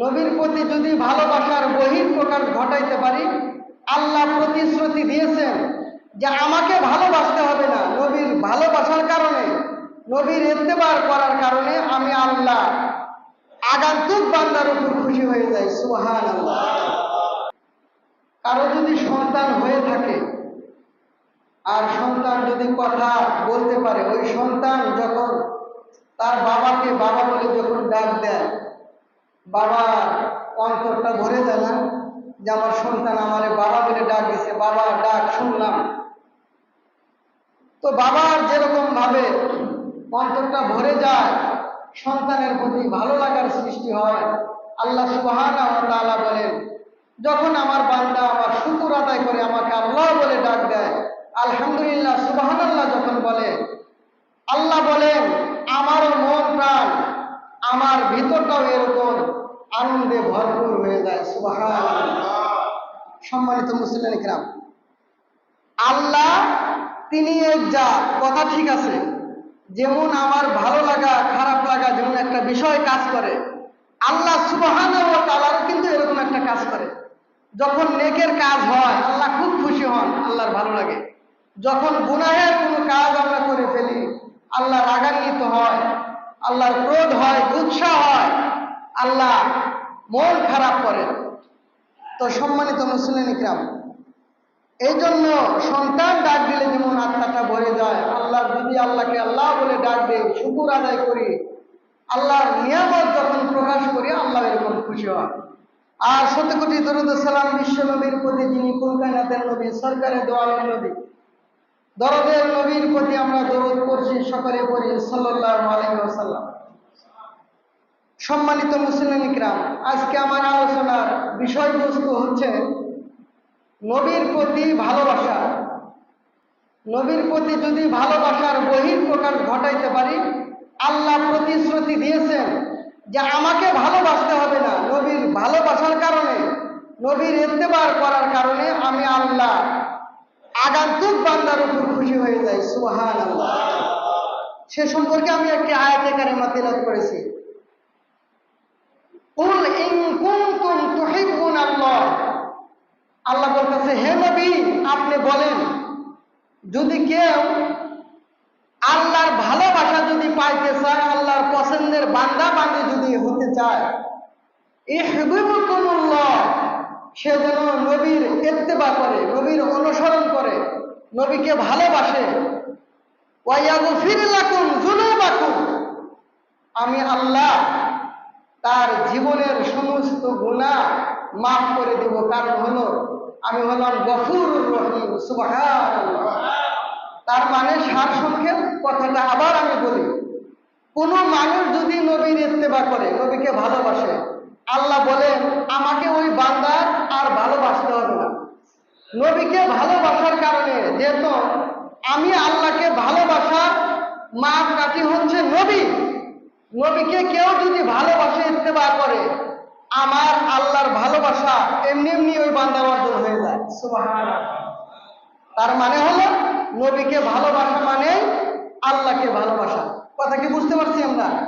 নবীর প্রতি যদি ভালোবাসার বহির প্রকাশ ঘটাইতে পারি, আল্লাহ প্রতিশ্রুতি দিয়েছেন যে আমাকে ভালোবাসতে হবে না। নবীর ভালোবাসার কারণে, নবীর ইত্তেবার করার কারণে আমি আল্লাহ আগান্তুক বান্দার উপর খুশি হয়ে যাই। সুহান কারও যদি সন্তান হয়ে থাকে, আর সন্তান যদি কথা বলতে পারে, ওই সন্তান যখন তার বাবাকে বাবা বলে বাবা, অন্তরটা ভরে না। যে আমার সন্তান আমারে বাবা বলে ডাক দিছে, বাবা, ডাক, শুনলাম। তো বাবার যেরকম ভাবে অন্তরটা ভরে যায়, সন্তানের প্রতি ভালো লাগার সৃষ্টি হয়। আল্লাহ সুবাহ বলেন, যখন আমার বান্দা আমার শুকুর আদায় করে আমাকে আল্লাহ বলে ডাক দেয় আলহামদুলিল্লাহ সুবহানাল্লাহ যখন বলে আল্লাহ বলেন আমারও মন প্রাণ আমার ভিতরটাও এরকম আনন্দে ভরপুর হয়ে যায় সম্মানিত মুসলিম আল্লাহ তিনি এক যা কথা ঠিক আছে। যেমন আমার ভালো লাগা, খারাপ লাগা, যেমন একটা বিষয় কাজ করে, আল্লাহ সুবহান তালারও কিন্তু এরকম একটা কাজ করে। যখন নেকের কাজ হয়, আল্লাহ খুব খুশি হন, আল্লাহর ভালো লাগে। যখন গুনাহের কোনো কাজ আমরা করে ফেলি, আল্লাহ রাগান্বিত হয়, আল্লাহর ক্রোধ হয়, আল্লাহ মন খারাপ করেন তো সম্মানিত মুসলিম ইকরাম এই জন্য সন্তান ডাক দিলে যেমন আত্মাটা ভরে যায়, আল্লাহ যদি আল্লাহকে আল্লাহ বলে ডাক দেয় শুকুর আদায় করি, আল্লাহর নিয়ামত যখন প্রকাশ করি, আল্লাহ এরকম খুশি হয়। আর শত কোটি দরুদ সালাম বিশ্ব নবীর প্রতি, যিনি কুলকানাতের নবী, সরকারের দোয়ালের নবী, দরদের নবীর প্রতি আমরা দরদ করছি সকলে পড়ি সাল্লাহ ওয়াসাল্লাম। সম্মানিত মুসলিম ইকরাম, আজকে আমার আলোচনার বিষয়বস্তু হচ্ছে নবীর প্রতি ভালোবাসা। নবীর প্রতি যদি ভালোবাসার বহির প্রকাশ ঘটাইতে পারি, আল্লাহ প্রতিশ্রুতি দিয়েছেন যে আমাকে ভালোবাসতে হবে না। নবীর ভালোবাসার কারণে, নবীর ইত্তেবার করার কারণে আমি আল্লাহ আগান্তুক বান্দার উপর খুশি হয়ে যাই। সুহান আল্লাহ সে সম্পর্কে আমি একটি আয়াতে কারিমা তিলাত করেছি। আল্লাহ। বলতেছে, হে নবী, আপনি বলেন, যদি কেউ আল্লাহর ভালোবাসা যদি পাইতে চায়, আল্লাহর পছন্দের বান্দা বান্দি যদি হতে চায় সে যেন নবীর ইত্তেবা করে, নবীর অনুসরণ করে, নবীকে ভালোবাসে। ওয়াইয়াগফির লাকুম যুনুবাকুম। আমি আল্লাহ তার জীবনের সমস্ত গুনাহ মাফ করে দেব। কারণ হলো, আমি হলাম গফুর রহিম তার মানে সার সংক্ষেপ, কথাটা আবার আমি বলি। কোন মানুষ যদি নবীর ইত্তেবা করে, নবীকে ভালোবাসে, আল্লাহ বলেন, আমাকে ওই বান্দার আর ভালোবাসতে হবে না। নবীকে ভালোবাসার কারণে, যেহেতু আমি আল্লাহকে ভালোবাসা মাপ কাঠি হচ্ছে নবী নবীকে কেউ যদি ভালোবাসে ইত্তেবা করে, আমার আল্লাহর ভালোবাসা এমনি এমনি ওই বান্দা অর্জন হয়ে যায়। তার মানে হলো, নবীকে ভালোবাসা মানে আল্লাহকে ভালোবাসা। কথা কি বুঝতে পারছি আমরা?